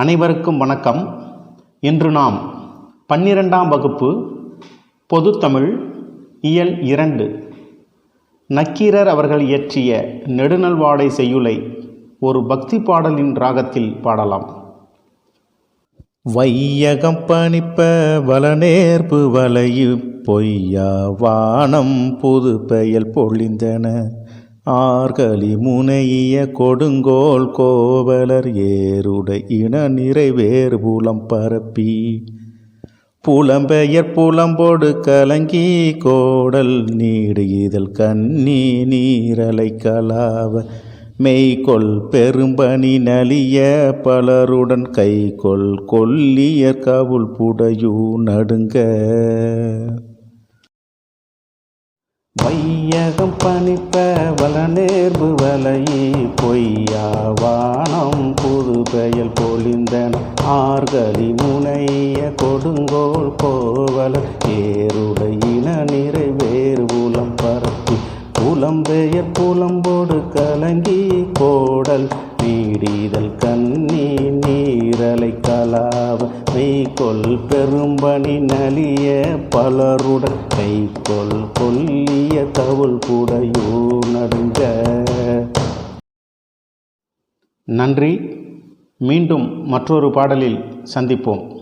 அனைவருக்கும் வணக்கம். இன்று நாம் பன்னிரெண்டாம் வகுப்பு பொதுத்தமிழ் இயல் இரண்டு. நக்கீரர் அவர்கள் இயற்றிய நெடுநல்வாடை செய்யுளை ஒரு பக்தி பாடலின் ராகத்தில் பாடலாம். வையகம் பணிப்ப வளநேர்ப்பு வலையு பொய்யா வானம் புது பெயல் பொழிந்தன. ஆர்களி முனைய கொடுங்கோல் கோவலர் ஏருடை இன நிறைவேறு புலம் பரப்பி. புலம்பெயர் புலம்போடு கலங்கி கோடல் நீடு இதழ் கண்ணி நீரலை கலாவ. மெய்கொள் பெரும்பனி நலிய பலருடன் கைகொள் கொல்லியர் கவுள் புடையூ நடுங்க. வையகம் பணிப்ப வளநேர்பு வலையே பொய்யாவானம் புது பெயல் பொழிந்தன. ஆர்கலி முனைய கொடுங்கோல் கோவல ஏருடையின நிறைவேறு புலம் பரப்பி. புலம்பெயர் புலம்போடு கலங்கி கோடல் நீடிதல் கண்ணி மெய்கொள் பெரும்பணி நலிய பலருடன் கைகொள் கொல்லிய தவுள் கூடையோ நடுங்க. நன்றி. மீண்டும் மற்றொரு பாடலில் சந்திப்போம்.